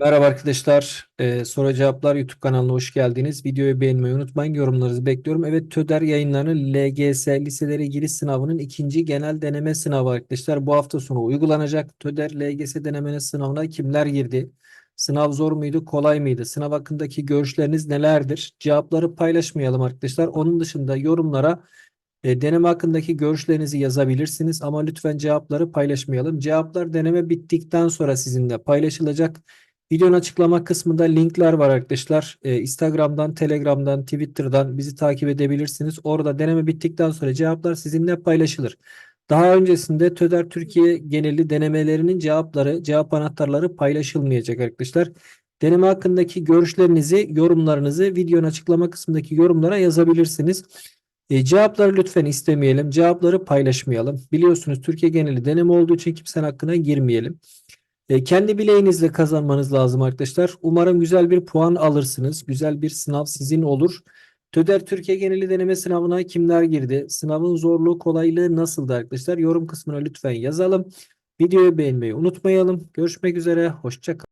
Merhaba arkadaşlar. Ee, Soru Cevaplar YouTube kanalına hoş geldiniz. Videoyu beğenmeyi unutmayın. Yorumlarınızı bekliyorum. Evet TÖDER yayınlarının LGS liselere giriş sınavının ikinci genel deneme sınavı arkadaşlar. Bu hafta sonu uygulanacak. TÖDER LGS deneme sınavına kimler girdi? Sınav zor muydu, kolay mıydı? Sınav hakkındaki görüşleriniz nelerdir? Cevapları paylaşmayalım arkadaşlar. Onun dışında yorumlara e, deneme hakkındaki görüşlerinizi yazabilirsiniz ama lütfen cevapları paylaşmayalım. Cevaplar deneme bittikten sonra sizinle paylaşılacak. Videonun açıklama kısmında linkler var arkadaşlar. Ee, Instagram'dan, Telegram'dan, Twitter'dan bizi takip edebilirsiniz. Orada deneme bittikten sonra cevaplar sizinle paylaşılır. Daha öncesinde TÖDER Türkiye geneli denemelerinin cevapları, cevap anahtarları paylaşılmayacak arkadaşlar. Deneme hakkındaki görüşlerinizi, yorumlarınızı videonun açıklama kısmındaki yorumlara yazabilirsiniz. E, cevapları lütfen istemeyelim. Cevapları paylaşmayalım. Biliyorsunuz Türkiye geneli deneme olduğu için kimsenin hakkına girmeyelim. E, kendi bileğinizle kazanmanız lazım arkadaşlar. Umarım güzel bir puan alırsınız. Güzel bir sınav sizin olur. TÖDER Türkiye geneli deneme sınavına kimler girdi? Sınavın zorluğu, kolaylığı nasıldı arkadaşlar? Yorum kısmına lütfen yazalım. Videoyu beğenmeyi unutmayalım. Görüşmek üzere. Hoşça kalın.